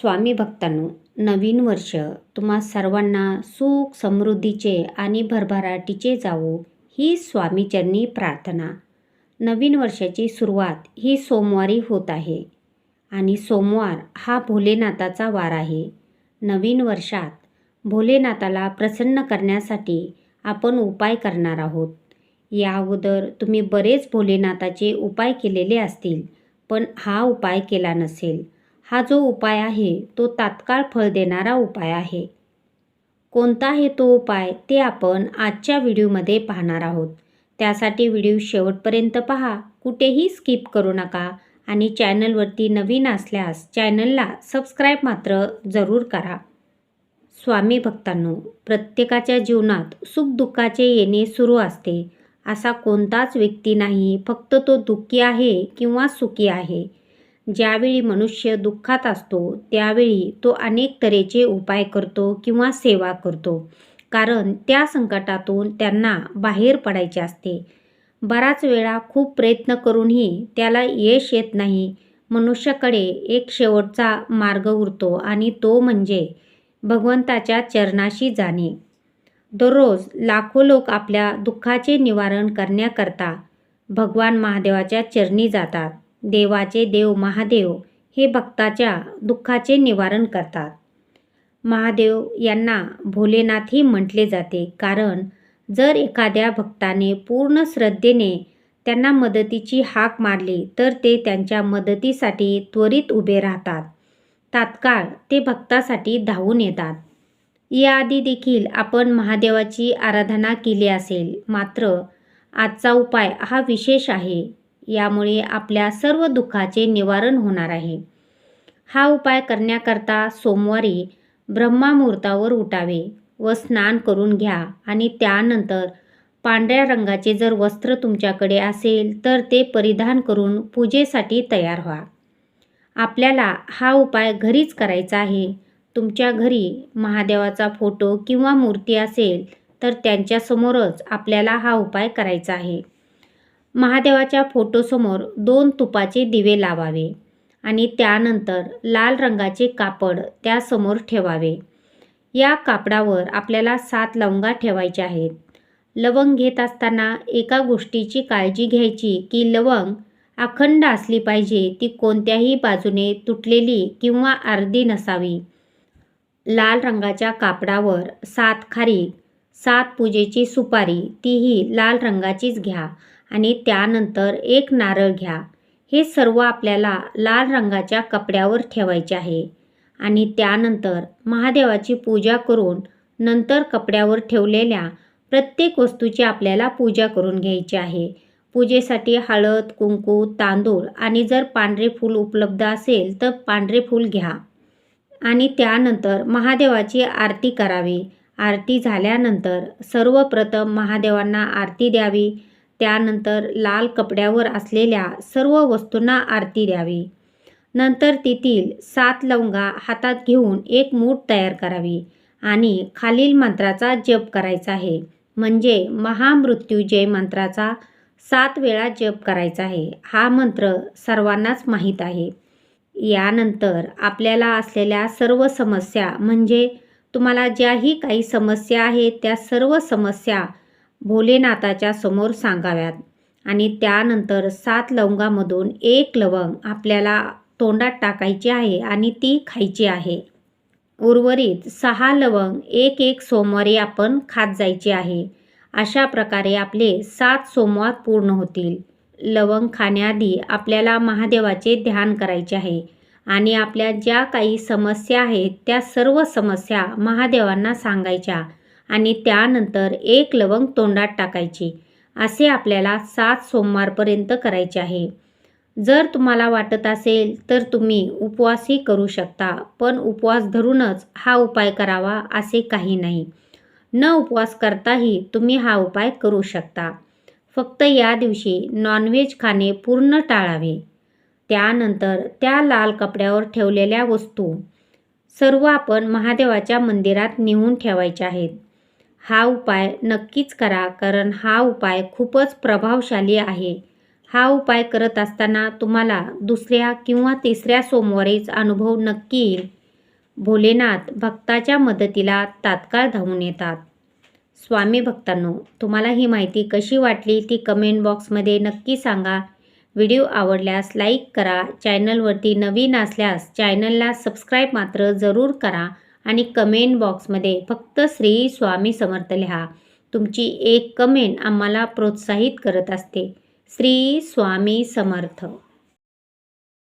स्वामी भक्तांनो नवीन वर्ष तुम्हा सर्वांना सुख समृद्धीचे आणि भरभराटीचे जावो ही स्वामीचरणी प्रार्थना. नवीन वर्षाची सुरुवात ही सोमवारी होत आहे आणि सोमवार हा भोलेनाथाचा वार आहे. नवीन वर्षात भोलेनाथाला प्रसन्न करण्यासाठी आपण उपाय करणार आहोत. या अगोदर तुम्ही बरेच भोलेनाथाचे उपाय केलेले असतील पण हा उपाय केला नसेल. हा जो उपाय आहे तो तात्काळ फळ देणारा उपाय आहे. कोणता आहे तो उपाय ते आपण आजच्या व्हिडिओमध्ये पाहणार आहोत. त्यासाठी व्हिडिओ शेवटपर्यंत पहा. कुठेही स्किप करू नका आणि चॅनलवरती नवीन असल्यास चॅनलला सबस्क्राईब मात्र जरूर करा. स्वामी भक्तांनो प्रत्येकाच्या जीवनात सुखदुःखाचे येणे सुरू असते. असा कोणताच व्यक्ती नाही. फक्त तो दुःखी आहे किंवा सुखी आहे. ज्यावेळी मनुष्य दुःखात असतो त्यावेळी तो अनेक तऱ्हेचे उपाय करतो किंवा सेवा करतो. कारण त्या संकटातून त्यांना बाहेर पडायचे असते. बराच वेळा खूप प्रयत्न करूनही त्याला यश येत नाही. मनुष्याकडे एक शेवटचा मार्ग उरतो आणि तो म्हणजे भगवंताच्या चरणाशी जाणे. दररोज लाखो लोक आपल्या दुःखाचे निवारण करण्याकरता भगवान महादेवाच्या चरणी जातात. देवाचे देव महादेव हे भक्ताच्या दुःखाचे निवारण करतात. महादेव यांना भोलेनाथही म्हटले जाते. कारण जर एखाद्या भक्ताने पूर्ण श्रद्धेने त्यांना मदतीची हाक मारली तर ते त्यांच्या मदतीसाठी त्वरित उभे राहतात. तात्काळ ते भक्तासाठी धावून येतात. याआधी देखील आपण महादेवाची आराधना केली असेल. मात्र आजचा उपाय हा विशेष आहे. यामुळे आपल्या सर्व दुःखाचे निवारण होणार आहे. हा उपाय करण्याकरता सोमवारी ब्रह्मामुहूर्तावर उठावे व स्नान करून घ्या आणि त्यानंतर पांढऱ्या रंगाचे जर वस्त्र तुमच्याकडे असेल तर ते परिधान करून पूजेसाठी तयार व्हा. आपल्याला हा उपाय घरीच करायचा आहे. तुमच्या घरी महादेवाचा फोटो किंवा मूर्ती असेल तर त्यांच्यासमोरच आपल्याला हा उपाय करायचा आहे. महादेवाच्या फोटोसमोर दोन तुपाचे दिवे लावावे आणि त्यानंतर लाल रंगाचे कापड त्यासमोर ठेवावे. या कापडावर आपल्याला सात लवंगा ठेवायच्या आहेत. लवंग घेत असताना एका गोष्टीची काळजी घ्यायची की लवंग अखंड असली पाहिजे ती कोणत्याही बाजूने तुटलेली किंवा अर्धी नसावी. लाल रंगाच्या कापडावर सात खारी सात पूजेची सुपारी तीही लाल रंगाचीच घ्या. आणि त्यानंतर एक नारळ घ्या. हे सर्व आपल्याला लाल रंगाच्या कपड्यावर ठेवायचे आहे. आणि त्यानंतर महादेवाची पूजा करून नंतर कपड्यावर ठेवलेल्या प्रत्येक वस्तूची आपल्याला पूजा करून घ्यायची आहे. पूजेसाठी हळद कुंकू तांदूळ आणि जर पांढरे फूल उपलब्ध असेल तर पांढरे फूल घ्या. आणि त्यानंतर महादेवाची आरती करावी. आरती झाल्यानंतर सर्वप्रथम महादेवांना आरती द्यावी. त्यानंतर लाल कपड्यावर असलेल्या सर्व वस्तूंना आरती द्यावी. नंतर तेथील सात लवंगा हातात घेऊन एक मूठ तयार करावी आणि खालील मंत्राचा जप करायचा आहे. म्हणजे महामृत्यूजय मंत्राचा सात वेळा जप करायचा आहे. हा मंत्र सर्वांनाच माहीत आहे. यानंतर आपल्याला असलेल्या सर्व समस्या म्हणजे तुम्हाला ज्याही काही समस्या आहेत त्या सर्व समस्या भोलेनाथाच्या समोर सांगाव्यात. आणि त्यानंतर सात लवंगामधून एक लवंग आपल्याला तोंडात टाकायची आहे आणि ती खायची आहे. उर्वरित सहा लवंग एक एक सोमवारी आपण खात जायचे आहे. अशा प्रकारे आपले सात सोमवार पूर्ण होतील. लवंग खाण्याआधी आपल्याला महादेवाचे ध्यान करायचे आहे. आणि आपल्या ज्या काही समस्या आहेत त्या सर्व समस्या महादेवांना सांगायच्या. आणि त्यानंतर एक लवंग तोंडात टाकायची. असे आपल्याला सात सोमवारपर्यंत करायचे आहे. जर तुम्हाला वाटत असेल तर तुम्ही उपवासही करू शकता पण उपवास धरूनच हा उपाय करावा असे काही नाही. न उपवास करताही तुम्ही हा उपाय करू शकता. फक्त या दिवशी नॉनव्हेज खाणे पूर्ण टाळावे. त्यानंतर त्या लाल कपड्यावर ठेवलेल्या वस्तू सर्व आपण महादेवाच्या मंदिरात नेऊन ठेवायच्या आहेत. हा उपाय नक्कीच करा कारण हा उपाय खूपच प्रभावशाली आहे. हा उपाय करत असताना तुम्हाला दुसऱ्या किंवा तिसऱ्या सोमवारीच अनुभव नक्की येईल. भोलेनाथ भक्ताच्या मदतीला तात्काळ धावून येतात. स्वामी भक्तांनो तुम्हाला ही माहिती कशी वाटली ती कमेंट बॉक्समध्ये नक्की सांगा. व्हिडिओ आवडल्यास लाईक करा चॅनलवरती नवीन असल्यास चॅनलला सबस्क्राईब मात्र जरूर करा. आणि कमेंट बॉक्समध्ये फक्त श्री स्वामी समर्थ लिहा. तुमची एक कमेंट आम्हाला प्रोत्साहित करत असते. श्री स्वामी समर्थ.